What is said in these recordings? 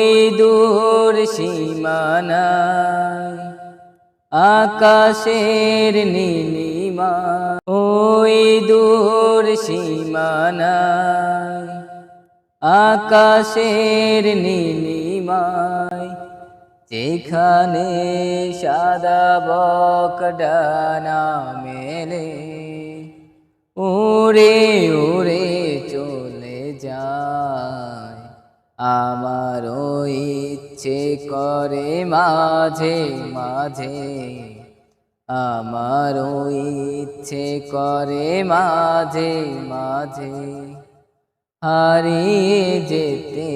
ওই দূর সীমানায়, আকাশের নীলিমা ওই দূর সীমানায়, আকাশের নীলিমায়, যেখানে সাদা বক ডানা মেলে উড়ে উড়ে আমারও ইচ্ছে করে মাঝে মাঝে। আমার ইচ্ছে করে মাঝে মাঝে। হারিয়ে যেতে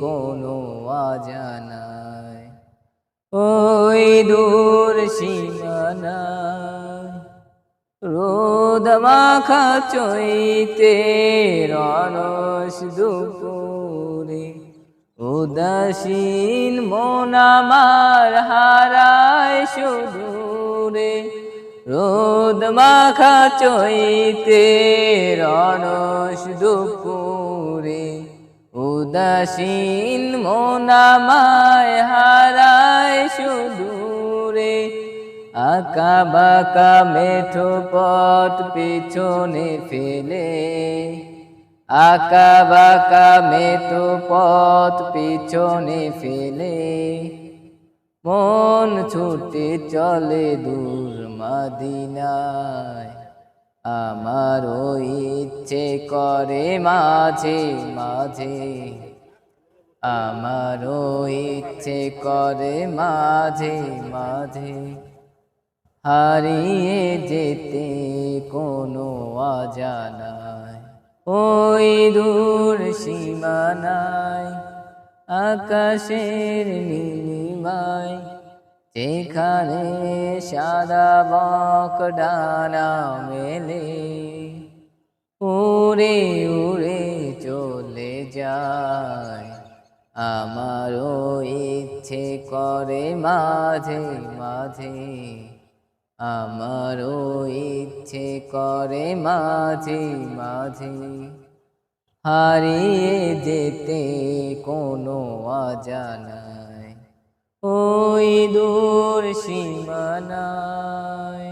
কোনো অজানায় ওই দূর সীমানায় রোদ মাখা চৈতে রনস দুপুরে। উদাসীন মন আমার হারায় সুদূরে। রোদ মাখা চৈতে রনস দুপুরে। উদাসীন মন আমায় হারায় সুদূরে। আঁকা বাঁকা মেঠো পথ পিছনে ফেলে। আঁকা বাঁকা মেঠো পথ পিছনে ফেলে। মন ছুটে চলে দূর মাদিনায়। আমারও ইচ্ছে করে মাঝে মাঝে। আমার ইচ্ছে করে মাঝে মাঝে। হারিয়ে যেতে কোনো অজানায় ওই দূর সীমানায়, আকাশের নীলিমায়, যেখানে সাদা বক ডানা মেলে, উড়ে উড়ে চলে যায়। আমারও ইচ্ছে করে মাঝে মাঝে, আমারও ইচ্ছে করে মাঝে মাঝে। হারিয়ে যেতে কোনো অজানায়। ওই দূর সীমানায়